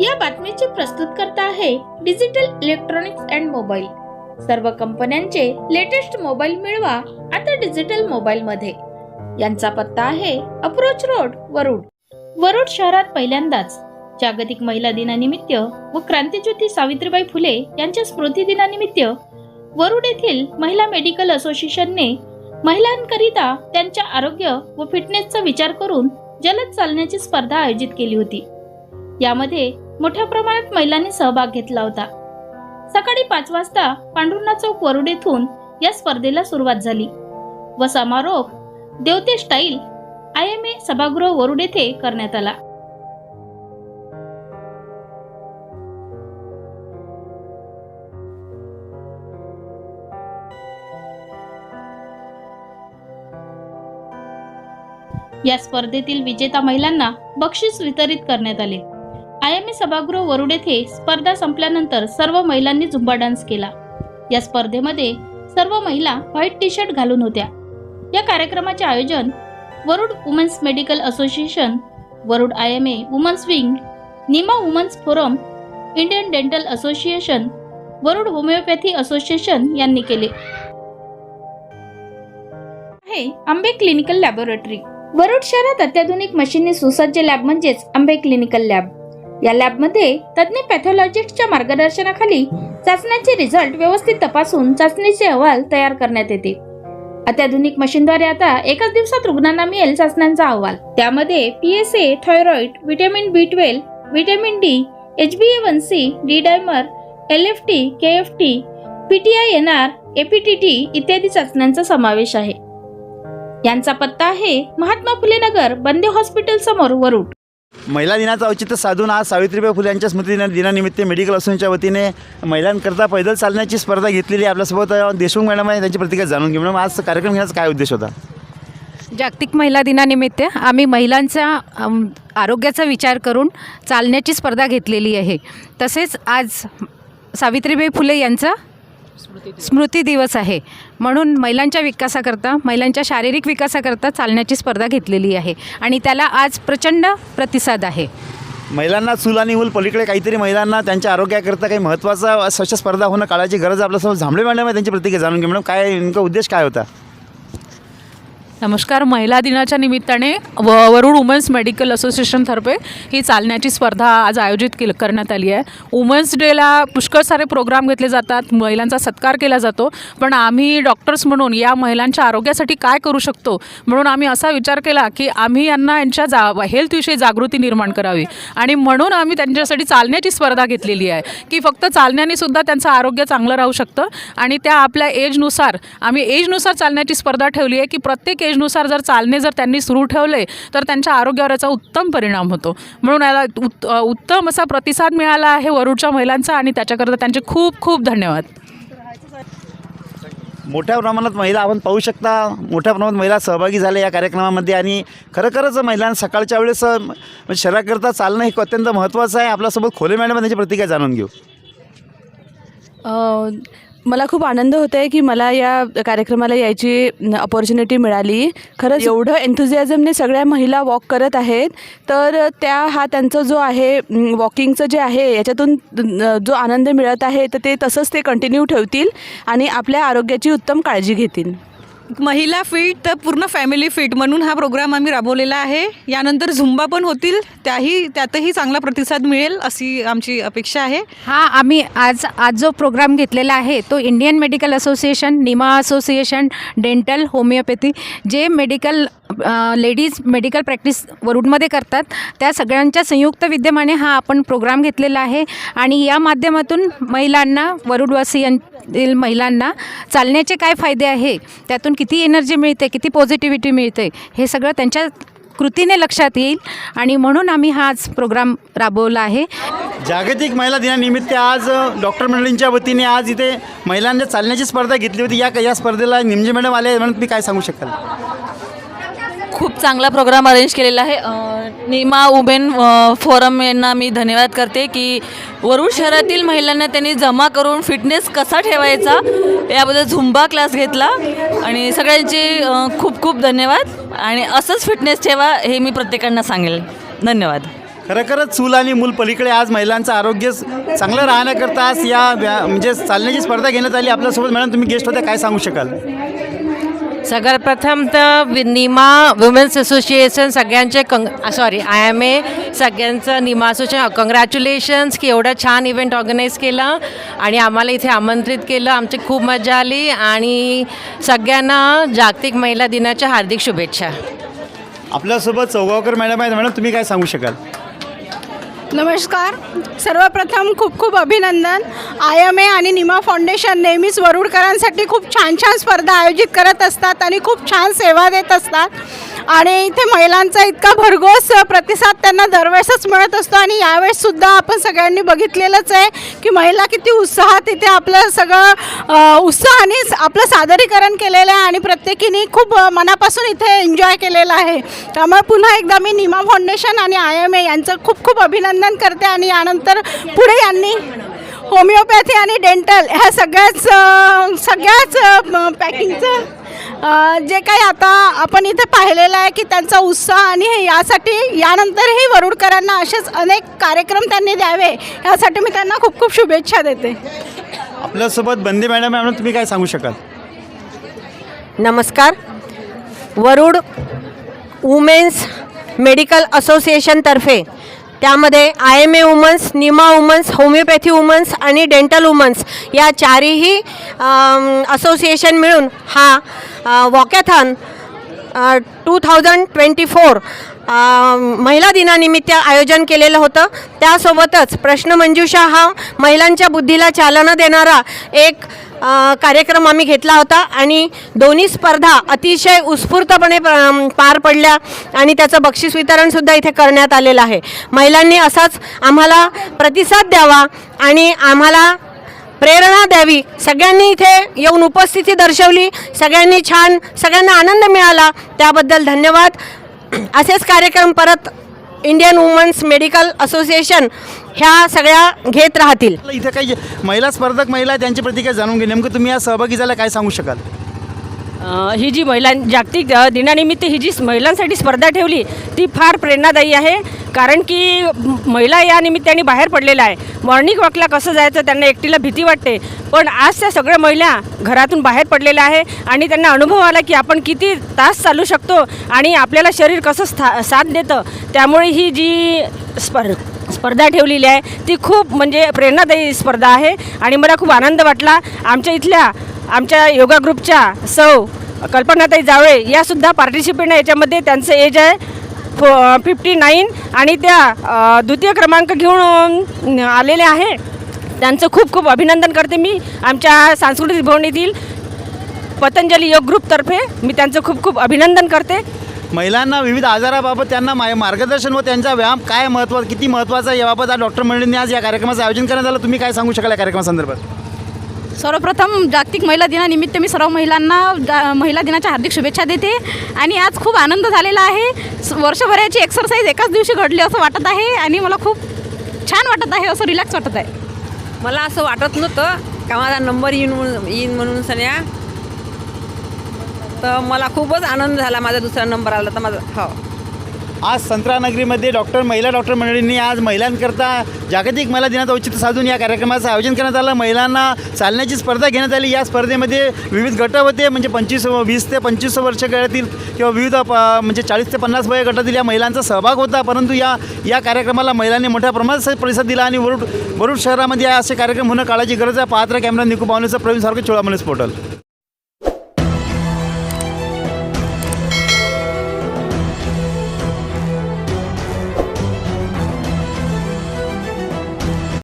या बातमीचे प्रस्तुत करता आहे डिजिटल इलेक्ट्रॉनिक्स अँड मोबाईल. सर्व कंपन्यांचे लेटेस्ट मोबाईल मिळवा आता डिजिटल मोबाईल मध्ये यांचा पत्ता आहे अप्रोच रोड वरुड. वरुड शहरात पहिल्यांदाच. जागतिक महिला दिनानिमित्त व क्रांतीज्योती सावित्रीबाई फुले यांच्या स्मृती दिनानिमित्त वरुड येथील महिला मेडिकल असोसिएशनने महिलांकरिता त्यांच्या आरोग्य व फिटनेसचा विचार करून जलद चालण्याची स्पर्धा आयोजित केली होती. यामध्ये मोठ्या प्रमाणात महिलांनी सहभाग घेतला होता. सकाळी पाच वाजता पांडुर्णा चौक वरुड येथून या स्पर्धेला सुरुवात झाली. व समारोप देवते स्टाईल आय एम ए सभागृह वरुड येथे करण्यात आला. या स्पर्धेतील विजेता महिलांना बक्षीस वितरित करण्यात आले. आय एम ए सभागृह वरुड येथे स्पर्धा संपल्यानंतर सर्व महिलांनी झुंबा डान्स केला. या स्पर्धेमध्ये सर्व महिला व्हाईट टी शर्ट घालून होत्या. या कार्यक्रमाचे आयोजन Warud women's medical association Warud I M A women's wing NIMA women's forum Indian dental association Warud homeopathy association यांनी केले. आहे आंबे क्लिनिकल लॅबोरेटरी. वरुड शहरात अत्याधुनिक मशीनने सुसज्ज लॅब म्हणजेच आंबे क्लिनिकल लॅब. या लॅबमध्ये तज्ज्ञ पॅथॉलॉजिस्टच्या मार्गदर्शनाखाली चाचण्यांचे रिझल्ट व्यवस्थित तपासून चाचणीचे अहवाल तयार करण्यात येते. अत्याधुनिक मशीनद्वारे आता एकाच दिवसात रुग्णांना मिळेल चाचण्यांचा अहवाल. त्यामध्ये PSA thyroid vitamin B twelve vitamin D H B A one C D dimer L F T K F T PTI N R APTT इत्यादी चाचण्यांचा समावेश आहे. यांचा पत्ता आहे महात्मा फुले नगर बंदे हॉस्पिटल समोर वरुड. महिला दिनाचं औचित्य साधून आज सावित्रीबाई फुले यांच्या स्मृती दिनानिमित्त मेडिकल असोसिएशनच्या वतीने महिलांकरता पैदल चालण्याची स्पर्धा घेतलेली आपल्यासोबत देशमुख मॅडम आहे त्यांची प्रतिक्रिया जाणून घेऊ. मॅडम आज कार्यक्रम घेण्याचा काय उद्देश होता? जागतिक महिला दिनानिमित्त आम्ही महिलांचा आरोग्याचा विचार करून चालण्याची स्पर्धा घेतलेली आहे. तसेच आज सावित्रीबाई फुले यांचा स्मृती दिवस. आहे. म्हणून महिलांच्या विकासाकरता महिलांच्या शारीरिक विकासाकरता चालण्याची स्पर्धा घेतलेली आहे. आणि त्याला आज प्रचंड प्रतिसाद आहे. महिलांना चूल आणि मूल पलीकडे काहीतरी महिलांना त्यांच्या आरोग्याकरता काही महत्त्वाचा अशा स्पर्धा होणं काळाची गरज आहे. आपल्यासोबत झांबळे मॅडम आहे त्यांची प्रतिक्रिया जाणून घेऊ मॅडम. काय नेमका उद्देश काय होता? नमस्कार महिला दिनाच्या निमित्ताने व वरुड वुमन्स मेडिकल असोसिएशनतर्फे ही चालण्याची स्पर्धा आज आयोजित केल करण्यात आली आहे. वुमन्स डेला पुष्कळ सारे प्रोग्राम घेतले जातात महिलांचा सत्कार केला जातो पण आम्ही डॉक्टर्स म्हणून या महिलांच्या आरोग्यासाठी काय करू शकतो? म्हणून आम्ही असा विचार केला की आम्ही यांना यांच्या जा हेल्थविषयी जागृती निर्माण करावी. आणि म्हणून आम्ही त्यांच्यासाठी चालण्याची स्पर्धा घेतलेली आहे की फक्त चालण्याने सुद्धा त्यांचं आरोग्य चांगलं राहू शकतं. आणि त्या आपल्या एजनुसार आम्ही एजनुसार चालण्याची स्पर्धा ठेवली आहे की प्रत्येक एज एजनुसार जर चालणे जर त्यांनी सुरू ठेवले तर त्यांच्या आरोग्यावर याचा उत्तम परिणाम होतो. म्हणून याला उत् उत्तम असा प्रतिसाद मिळाला आहे वरुडच्या महिलांचा आणि त्याच्याकरता त्यांचे खूप खूप धन्यवाद. मोठ्या प्रमाणात महिला आपण पाहू शकता मोठ्या प्रमाणात महिला सहभागी झाल्या या कार्यक्रमामध्ये आणि खरोखरच महिलांना सकाळच्या वेळेस म्हणजे शरीराकरता चालणं हे अत्यंत महत्त्वाचं आहे. आपल्यासोबत खोले मॅडम त्यांची प्रतिक्रिया जाणून घेऊ. मला खूप आनंद होत आहे की मला या कार्यक्रमाला यायची अपॉर्च्युनिटी मिळाली. खरंच एवढं एन्थुझियाझमने सगळ्या महिला वॉक करत आहेत. तर त्या हा त्यांचं जो आहे वॉकिंगचं जे आहे याच्यातून जो आनंद मिळत आहे तर ते तसंच ते कंटिन्यू ठेवतील आणि आपल्या आरोग्याची उत्तम काळजी घेतील. महिला फिट तर पूर्ण फॅमिली फिट म्हणून हा प्रोग्राम आम्ही राबवलेला आहे. यानंतर झुंबा पण होतील. त्याही त्यातही चांगला प्रतिसाद मिळेल अशी आमची अपेक्षा आहे. हा आम्ही आज आज जो प्रोग्राम घेतलेला आहे तो Indian medical association NIMA association dental homeopathy जे मेडिकल लेडीज मेडिकल प्रॅक्टिस वरुडमध्ये करतात. त्या सगळ्यांच्या संयुक्त विद्यमाने हा आपण प्रोग्राम घेतलेला आहे. आणि या माध्यमातून महिलांना वरुडवासियांतील महिलांना चालण्याचे काय फायदे आहे? त्यातून किती एनर्जी मिळते किती पॉझिटिव्हिटी मिळते? हे सगळं त्यांच्या कृतीने लक्षात येईल. आणि म्हणून आम्ही हा आज प्रोग्राम राबवला आहे. जागतिक महिला दिनानिमित्त आज डॉक्टर मंडळींच्या वतीने आज इथे महिलांच्या चालण्याची स्पर्धा घेतली होती. या या स्पर्धेला निमजे मॅडम आले म्हणून तुम्ही काय सांगू शकाल? खूप चांगला प्रोग्राम अरेंज केलेला आहे. निमा उमेन फोरम यांना मी धन्यवाद करते की वरुड शहरातील महिलांना त्यांनी जमा करून फिटनेस कसा ठेवायचा याबद्दल झुंबा क्लास घेतला. आणि सगळ्यांचे खूप खूप धन्यवाद. आणि असंच फिटनेस ठेवा हे मी प्रत्येकांना सांगेल. धन्यवाद. खरोखरच चूल आणि मूल पलीकडे आज महिलांचं आरोग्य चांगलं राहण्याकरता आज या व्या- म्हणजे चालण्याची स्पर्धा घेण्यात आली. आपल्यासोबत मॅडम तुम्ही गेस्ट होत्या काय सांगू शकाल? सगळ्यात प्रथम तर वि- निमा वुमेन्स असोसिएशन सगळ्यांचे कंग सॉरी आय एम ए सगळ्यांचं निमा असोसिएशन कंग्रॅच्युलेशन्स की एवढं छान इव्हेंट ऑर्गनाईज केलं आणि आम्हाला इथे आमंत्रित केलं. आमची खूप मजा आली आणि सगळ्यांना जागतिक महिला दिनाच्या हार्दिक शुभेच्छा. आपल्यासोबत चौगावकर मॅडम आहेत. मॅडम तुम्ही काय सांगू शकाल? नमस्कार. सर्वप्रथम खूप खूप अभिनंदन. आय एम ए आणि निमा फाउंडेशन नेहमीच वरुडकरांसाठी खूप छान छान स्पर्धा आयोजित करत असतात आणि खूप छान सेवा देत असतात. आणि इथे महिलांचा इतका भरघोस प्रतिसाद त्यांना दरवेळेसच मिळत असतो आणि यावेळेससुद्धा आपण सगळ्यांनी बघितलेलंच आहे की महिला किती उत्साहात इथे आपलं सगळं उत्साहाने आपलं सादरीकरण केलेलं आहे आणि प्रत्येकीने खूप मनापासून इथे एन्जॉय केलेलं आहे. त्यामुळे पुन्हा एकदा मी निमा फाउंडेशन आणि आय एम ए यांचं खूप खूप अभिनंदन करते आणि यानंतर पुढे यांनी होमिओपॅथी आणि डेंटल ह्या सगळ्याच सगळ्याच पॅकिंगचं जे काही आता आपण इथे पाहिलेलं आहे की त्यांचा उत्साह आणि हे यासाठी यानंतरही वरुडकरांना असेच अनेक कार्यक्रम त्यांनी द्यावे यासाठी मी त्यांना खूप खूप शुभेच्छा देते. आपल्यासोबत बंदी मॅडम मॅडम तुम्ही काय सांगू शकाल? नमस्कार. वरुड वुमेन्स मेडिकल असोसिएशनतर्फे त्यामध्ये I M A women's NIMA women's homeopathy women's आणि डेंटल वुमन्स या चारही असोसिएशन मिळून हा walkathon two thousand twenty four महिला दिनानिमित्त आयोजन केलेलं होतं. त्यासोबतच प्रश्नमंजुषा हा महिलांच्या बुद्धीला चालना देणारा एक कार्यक्रम आम्ही घेतला होता आणि दोन्ही स्पर्धा अतिशय उत्स्फूर्तपणे प- पार पडल्या आणि त्याचं बक्षीस वितरणसुद्धा इथे करण्यात आलेलं आहे. महिलांनी असाच आम्हाला प्रतिसाद द्यावा आणि आम्हाला प्रेरणा द्यावी. सगळ्यांनी इथे येऊन उपस्थिती दर्शवली सगळ्यांनी छान सगळ्यांना आनंद मिळाला. त्याबद्दल धन्यवाद. असेच कार्यक्रम परत इंडियन वुमन्स मेडिकल असोसिएशन ह्या सगळ्या घेत राहतील. इथे काही महिला स्पर्धक महिला आहेत, त्यांची प्रतिक्रिया जाणून घे. नेमकं तुम्ही या सहभागी झाला काय सांगू शकाल? ही जी महिलां जागतिक दिनानिमित्त ही जी महिलांसाठी स्पर्धा ठेवली ती फार प्रेरणादायी आहे. कारण की महिला या निमित्ताने बाहेर पडलेल्या आहे मॉर्निंग वॉकला कसं जायचं त्यांना एकटीला भीती वाटते. पण आज त्या सगळ्या महिला घरातून बाहेर पडलेल्या आहे आणि त्यांना अनुभव आला की आपण किती तास चालू शकतो आणि आपल्याला शरीर कसं स्था साथ देतं. त्यामुळे ही जी स्पर्धा स्पर्धा ठेवलेली आहे. ती खूप म्हणजे प्रेरणादायी स्पर्धा आहे आणि मला खूप आनंद वाटला. आमच्या इथल्या आमच्या योगा ग्रुपच्या सौ कल्पनाताई जावळे यासुद्धा पार्टिसिपेंट आहे. याच्यामध्ये त्यांचं एज आहे फो फिफ्टी नाईन आणि त्या द्वितीय क्रमांक घेऊन आलेले आहे. त्यांचं खूप खूप अभिनंदन करते मी. आमच्या सांस्कृतिक भवनीतील पतंजली योग ग्रुपतर्फे मी त्यांचं खूप खूप अभिनंदन करते. महिलांना विविध आजाराबाबत त्यांना मा मार्गदर्शन व त्यांचा व्यायाम काय महत्त्व किती महत्त्वाचा आहे याबाबत आज डॉक्टर मंडळींनी आज या कार्यक्रमाचं आयोजन करण्यात आलं. तुम्ही काय सांगू शकाल या कार्यक्रमासंदर्भात सर्वप्रथम जागतिक महिला दिनानिमित्त मी सर्व महिलांना जा- महिला दिनाच्या हार्दिक शुभेच्छा देते. आणि आज खूप आनंद झालेला आहे. स- वर्षभराची एक्सरसाइज एकाच दिवशी घडली असं वाटत आहे आणि मला खूप छान वाटत आहे असं रिलॅक्स वाटत आहे. मला असं वाटत नव्हतं का माझा नंबर येईन म्हणून येईन म्हणून सन्या तर मला खूपच आनंद झाला माझा दुसरा नंबर आला तर माझा हो. आज संत्रानगरीमध्ये डॉक्टर महिला डॉक्टर मंडळींनी आज महिलांकरता जागतिक महिला दिनाचं औचित्य साधून या कार्यक्रमाचं आयोजन करण्यात आलं. महिलांना चालण्याची स्पर्धा घेण्यात आली. या स्पर्धेमध्ये विविध गट होते म्हणजे पंचवीस वीस ते पंचवीस वर्ष गटातील किंवा विविध प म्हणजे चाळीस ते पन्नास वय गटातील या महिलांचा सहभाग होता. परंतु या या कार्यक्रमाला महिलांनी मोठ्या प्रमाणात प्रतिसाद दिला आणि वरुड वरुड शहरामध्ये असे कार्यक्रम होणं काळाची गरज आहे. पात्र कॅमेरा निकू पावण्याचा प्रवीण सारखं चोळामणीस पोर्टल.